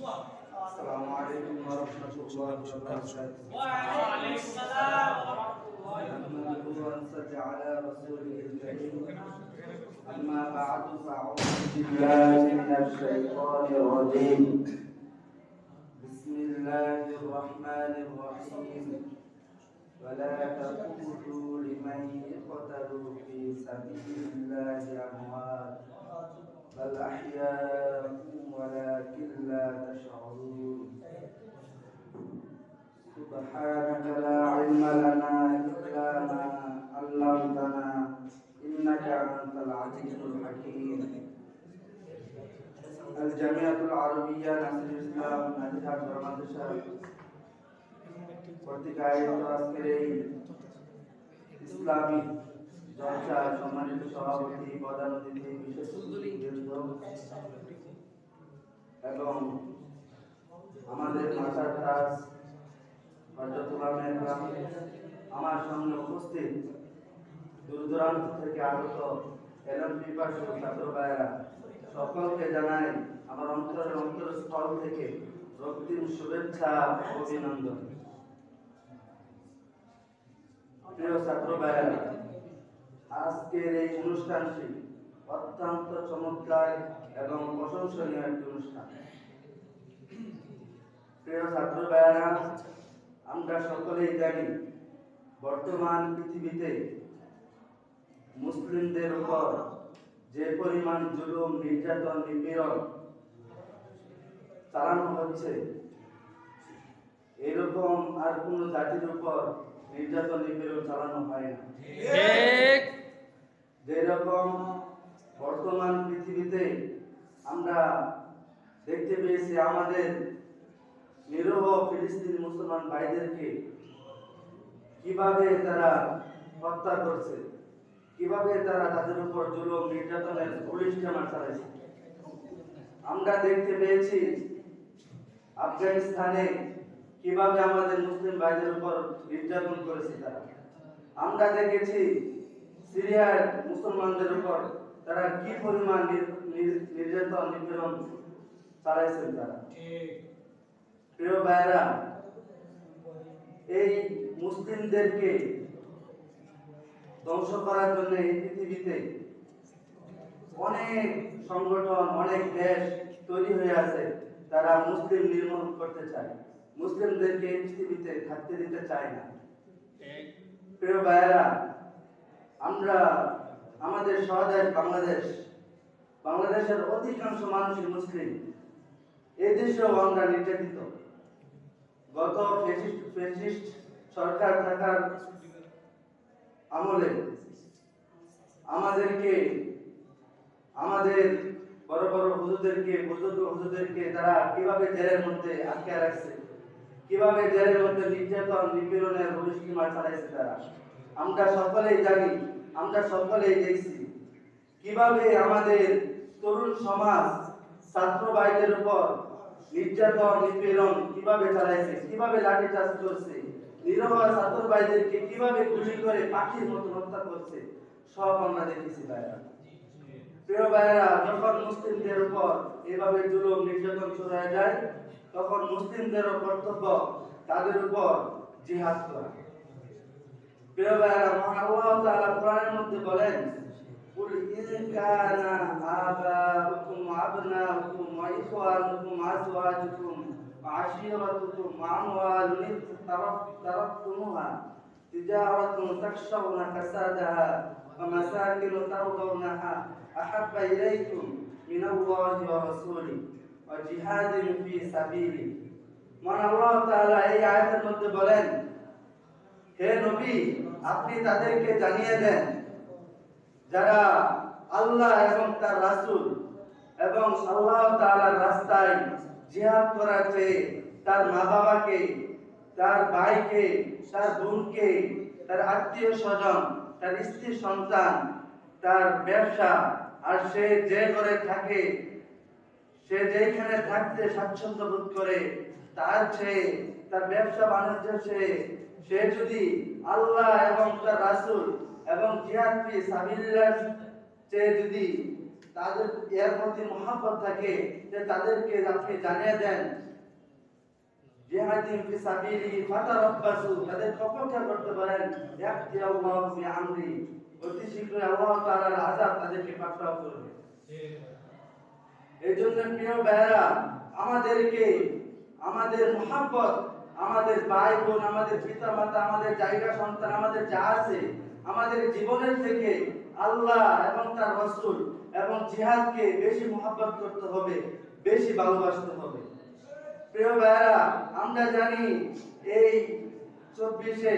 السلام عليكم ورحمة الله وبركاته. وعليكم السلام ورحمة الله نحمده ونصلي على رسوله الكريم. أما بعد فأعوذ بالله من الشيطان الرجيم. بسم الله الرحمن الرحيم. ولا تقولوا لمن يقتل في سبيل الله أموات. بل أحياء ولكن لا تشعرون سبحانك لا علم لنا إلا ما علمتنا إنك أنت العزيز الحكيم الجمعية العربية نصر الإسلام نجحة برمضشة কর্তৃক আয়োজিত আজকের এই ইসলামী জলসা সম্মানিত সভাপতি প্রধান অতিথি বিশেষ অতিথিবৃন্দ এবং আমাদের মাথার আমার সঙ্গে উপস্থিত দূর দূরান্ত থেকে আগত এলএম পিপাসু ছাত্র ভাইয়েরা, সকলকে জানাই আমার অন্তরের অন্তরস্থল থেকে রক্তিম শুভেচ্ছা অভিনন্দন। প্রিয় আজকের এই অনুষ্ঠানটি অত্যন্ত চমৎকার এবং প্রশংসনীয় একটি অনুষ্ঠান। প্রিয় ছাত্র ভাইয়েরা আমরা সকলেই জানি বর্তমান পৃথিবীতে মুসলিমদের উপর যে পরিমাণ জুলুম নির্যাতন নিপীড়ন চালানো হচ্ছে এরকম আর কোন জাতির উপর নির্যাতন নিপীড়ন চালানো হয় না। যেরকম বর্তমান পৃথিবীতে আমরা দেখতে পেয়েছি আমাদের নিরহ ফিলিস্তিনি মুসলমান ভাইদেরকে কীভাবে তারা হত্যা করছে, কীভাবে তারা তাদের উপর জুলুম, নির্যাতনের জামা চালাইছে আমরা দেখতে পেয়েছি আফগানিস্তানে কীভাবে আমাদের মুসলিম ভাইদের উপর নির্যাতন করেছে তারা। আমরা দেখেছি সিরিয়ার মুসলমানদের উপর তারা কি পরিমাণ নির্যাতন নিপীড়ন চালাইছেন তারা। প্রিয় ভাইরা এই মুসলিমদেরকে ধ্বংস করার জন্য এই পৃথিবীতে অনেক সংগঠন অনেক দেশ তৈরি হয়ে আছে তারা মুসলিম নির্মূল করতে চায়। মুসলিমদেরকে এই পৃথিবীতে থাকতে দিতে চায় না। প্রিয় ভাইয়েরা আমরা আমাদের সহদেশ বাংলাদেশ বাংলাদেশের অধিকাংশ মানুষই মুসলিম। এই দেশেও আমরা নির্যাতিত। গত ফেসিস্ট সরকার থাকার আমলে আমাদেরকে, আমাদের বড় বড় হুজুরদেরকে বুজুর্গ হুজুরদেরকে তারা কীভাবে জেলের মধ্যে আটকে রাখছে? কীভাবে জেলের মধ্যে নির্যাতন, নিপীড়নের বহিষ্কৃমা চালাইছে তারা? আমরা সকলেই জানি আমরা সকলেই দেখছি কীভাবে আমাদের তরুণ সমাজ ছাত্র ভাইদের উপর নির্যাতন, নিপীড়ন কীভাবে চালাইছে, কীভাবে লাঠিচার্জ করছে, নিরহ ছাত্র ভাইদেরকে কীভাবে গুলি করে পাখির মতো হত্যা করছে, সব আমরা দেখেছি ভাইরা। প্রিয় ভাইয়েরা যখন মুসলিমদের উপর এভাবে জুলুম, নির্যাতন হয়ে যায়, তখন মুসলিমদেরও কর্তব্য তাদের উপর জিহাদ করা। প্রিয় ভাইয়েরা মহান আল্লাহ তাআলা কোরআনের মধ্যে বলেন قل إن كان آباؤكم وأبناؤكم وإخوانكم وأزواجكم وعشيرتكم وأموال تركتموها تجارة تخشون كسادها ومساكن ترضونها أحب إليكم من الله ورسوله وجهاد في سبيله من الله تعالى এই আয়াতের মধ্যে বলেন হে নবী আপনি তাদেরকে জানিয়ে দেন যারা আল্লাহ এবং তার রাসূল এবং আল্লাহ তাআলার রাস্তায় জিহাদ করার চেয়ে তার মা বাবাকে তার ভাইকে, তার বোনকে, তার আত্মীয় স্বজন তার স্ত্রী সন্তান তার ব্যবসা, আর সে যে ঘরে থাকে, সে যেখানে থাকতে স্বাচ্ছন্দ্য বোধ করে, তার চেয়ে, তার ব্যবসা বাণিজ্য সে সে যদি আল্লাহ এবং তার রাসূল এবং জিহাদ ফি চেয়ে যদি তাদের এর প্রতি মহাব্বত থাকে তাদেরকে আপনি জানিয়ে দেন জিহাদিন ফি সাবিলি ফাতারাব্বাসু, তাদের অপেক্ষা করতে পারেন ইয়াতি আল্লাহু বি আমরি অতি শীঘ্রই আল্লাহ তাআলার আযাব তাদেরকে পাকড়াও করবে। এই জন্য প্রিয় ভাইরা আমাদেরকে আমাদের মহাব্বত, আমাদের ভাই বোন, আমাদের পিতা মাতা আমাদের জায়গা সন্তান, আমাদের যা আছে আমাদের জীবনের থেকে আল্লাহ এবং তার রসুল এবং জিহাদকে বেশি মহাব্বত করতে হবে বেশি ভালোবাসতে হবে প্রিয় ভাইরা আমরা জানি এই চব্বিশে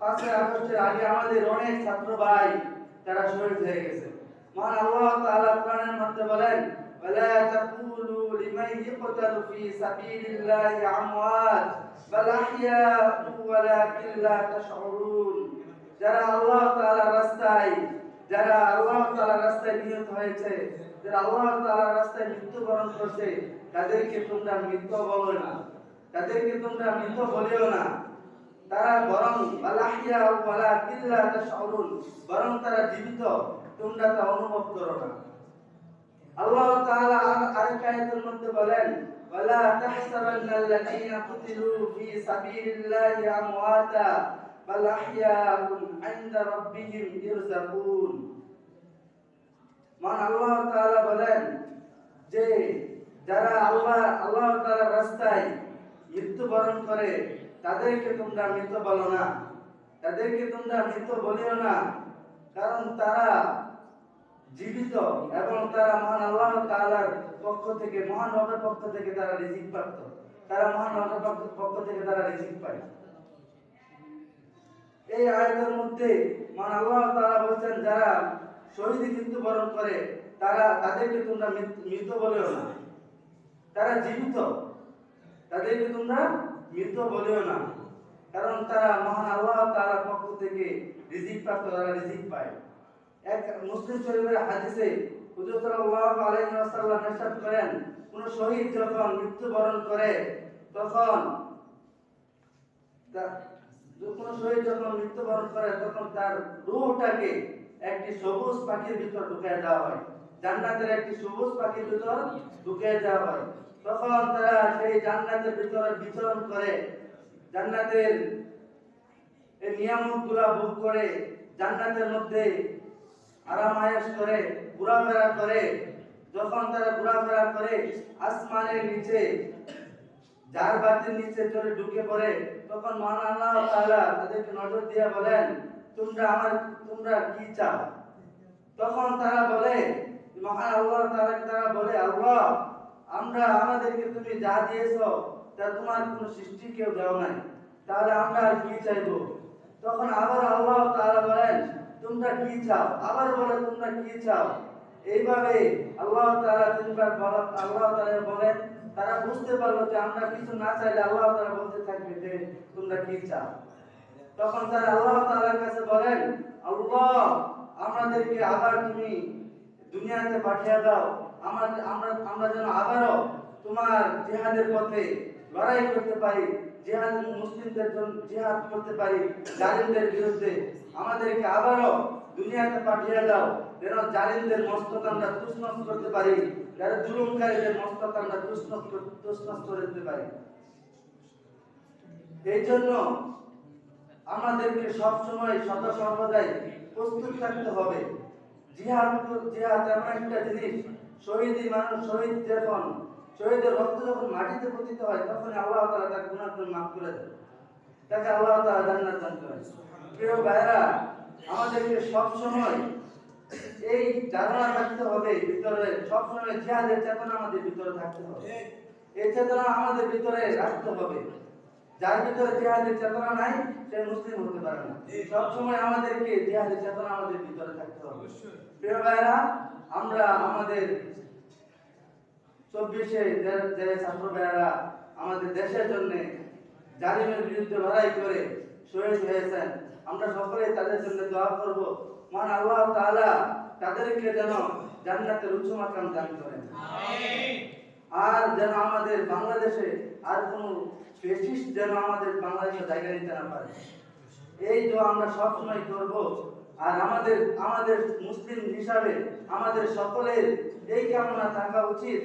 পাঁচই আগস্টের আগে আমাদের অনেক ছাত্র ভাই তারা শহীদ হয়ে গেছে মহান আল্লাহ তাআলা কোরআনের মধ্যে বলেন ولا تقولوا لمن يقتل في سبيل الله اموات بل احياء ولكن لا تشعرون যারা আল্লাহ তাআলার রাস্তায়, যারা আল্লাহ তাআলার রাস্তায় নিহত হয়েছে, যারা আল্লাহ তাআলার রাস্তায় মৃত্যুবরণ করছে, তাদেরকে তোমরা মৃত বলো না। তাদেরকে তোমরা মৃত বলিও না। তারা বরং বালাহিয়া ওয়ালা কিল্লা তাশউরুন বরং তারা জীবিত। তোমরা তা অনুভব করো না। আল্লাহ তাআলা আরেক আয়াতের মধ্যে বলেন, ওয়ালা তাহসাবান্নাল্লাযীনা কুতিলু ফি সাবিলিল্লাহি আমওয়াতা বাল আহইয়াউন ইনদা রাব্বিহিম ইরযাকুন মান আল্লাহ তাআলা বলেন যে যারা আল্লাহ আল্লাহ তাআলার রাস্তায় মৃত্যুবরণ করে, তাদেরকে তোমরা মৃত বলো না। তাদেরকে তোমরা মৃত বলিও না। কারণ তারা জীবিত এবং তারা মহান আল্লাহ তাআলার পক্ষ থেকে, মহান রবের পক্ষ থেকে তারা রিজিক প্রাপ্ত। তারা মহান রবের পক্ষ থেকে তারা রিজিক পায়। এই আয়াতের মধ্যে মহান আল্লাহ তাআলা বলছেন, যারা শহীদ মৃত্যুবরণ করে, তারা তাদেরকে তোমরা মৃত- বলেও না। তারা জীবিত, তাদেরকে তোমরা মৃত বলেও না। কারণ তারা মহান আল্লাহ তাআলার পক্ষ থেকে রিজিক প্রাপ্ত, তারা রিজিক পায়। এক মুসলিম শরীফের হাদিসে হুজুর সাল্লাল্লাহু আলাইহি করেন, কোন শহীদ যখন মৃত্যুবরণ করে, তখন কোন শহীদ যখন মৃত্যুবরণ করে, তখন তার রূহটাকে একটি সবুজ পাখির ভিতর ঢুকিয়ে দেওয়া হয়। জান্নাতের একটি সবুজ পাখির ভিতর ঢুকিয়ে দেওয়া হয়। তখন তারা সেই জান্নাতের ভিতরে বিচরণ করে। জান্নাতের এই নিয়ামতগুলা ভোগ করে, জান্নাতের মধ্যে আরাম করে, ঘোরাফেরা করে। যখন তারা ঘোরাফেরা করে, আসমানের নিচে যার বাতির নিচে চলে ঢুকে পড়ে, তখন মহান আল্লাহ তাআলা তাদেরকে নজর দিয়ে বলেন, তোমরা আমার, তোমরা কি চাও? তখন তারা বলে, মহান আল্লাহ তাআলা তারা বলে, আল্লাহ, আমরা, আমাদেরকে তুমি যা দিয়েছ, তা তোমার কোনো সৃষ্টি কেউ দাও নাই। তাহলে আমরা আর কি চাইব? তখন আবার আল্লাহ তাআলা বলেন, তোমরা কি চাও? আবার বলে, তোমরা কি চাও? এইভাবে আল্লাহ তাআলা তিনবার আল্লাহ তাআলা বলেন তারা বুঝতে পারল যে আমরা কিছু না চাইলে আল্লাহ তাআলা বলতে থাকবে যে, তোমরা কি চাও? তখন তারা আল্লাহ তাআলার কাছে বলেন, আল্লাহ, আমাদেরকে আবার তুমি দুনিয়াতে পাঠিয়ে দাও। আমরা আমরা আমরা যেন আবারও তোমার জিহাদের পথে লড়াই করতে পারি, জিহাদ মুসলিমদের জন্য, জিহাদ করতে পারি, জালিমদের বিরুদ্ধে। আমাদেরকে আবারও দুনিয়াতে পাঠিয়ে দাও। যেন জালিমদের মস্তক আমরা তুষ্ণস করতে পারি। যারা জুলুমকারীদের মস্তক আমরা তুষ্ণস তুষ্ণস করে দিতে পারি। এই জন্য আমাদেরকে সব সময় সদা সর্বদাই প্রস্তুত থাকতে হবে। জিহাদ জিহাদ এমন একটা জিনিস শহীদই মানুষ, শহীদ যখন শহীদের রক্ত যখন মাটিতে পতিত হয় তখন আল্লাহ তাআলা তার গুনাহ মাফ করে দেন। তাকে আল্লাহ তাআলা জান্নাত দান করেন। প্রিয় ভাইরা আমাদেরকে সব সময় এই ধারণা থাকতে হবে ভিতরে সব সময় জিহাদের চেতনা আমাদের ভিতরে থাকতে হবে। এই। চেতনা আমাদের ভিতরে রাখতে হবে। যার ভিতরে জিহাদের চেতনা নাই সে মুসলিম হতে পারে না। সব সময় আমাদেরকে জিহাদের চেতনা আমাদের ভিতরে থাকতে হবে। প্রিয় ভাইরা আমরা আমাদের চব্বিশে যে ছাত্র ভাইয়েরা আমাদের দেশের জন্য জালিমের বিরুদ্ধে লড়াই করে শহীদ হয়েছেন আমরা সকলেই তাদের জন্য দোয়া করব। মহান আল্লাহ তাআলা তাদেরকে যেন জান্নাতের উচ্চ মাকাম দান করেন। আর যেন আমাদের বাংলাদেশে আর কোনো ফেসিস্ট যেন আমাদের বাংলাদেশে জায়গা নিতে না পারে। এই তো আমরা সব সময় করব। আর আমাদের আমাদের মুসলিম হিসাবে আমাদের সকলের এই কামনা থাকা উচিত।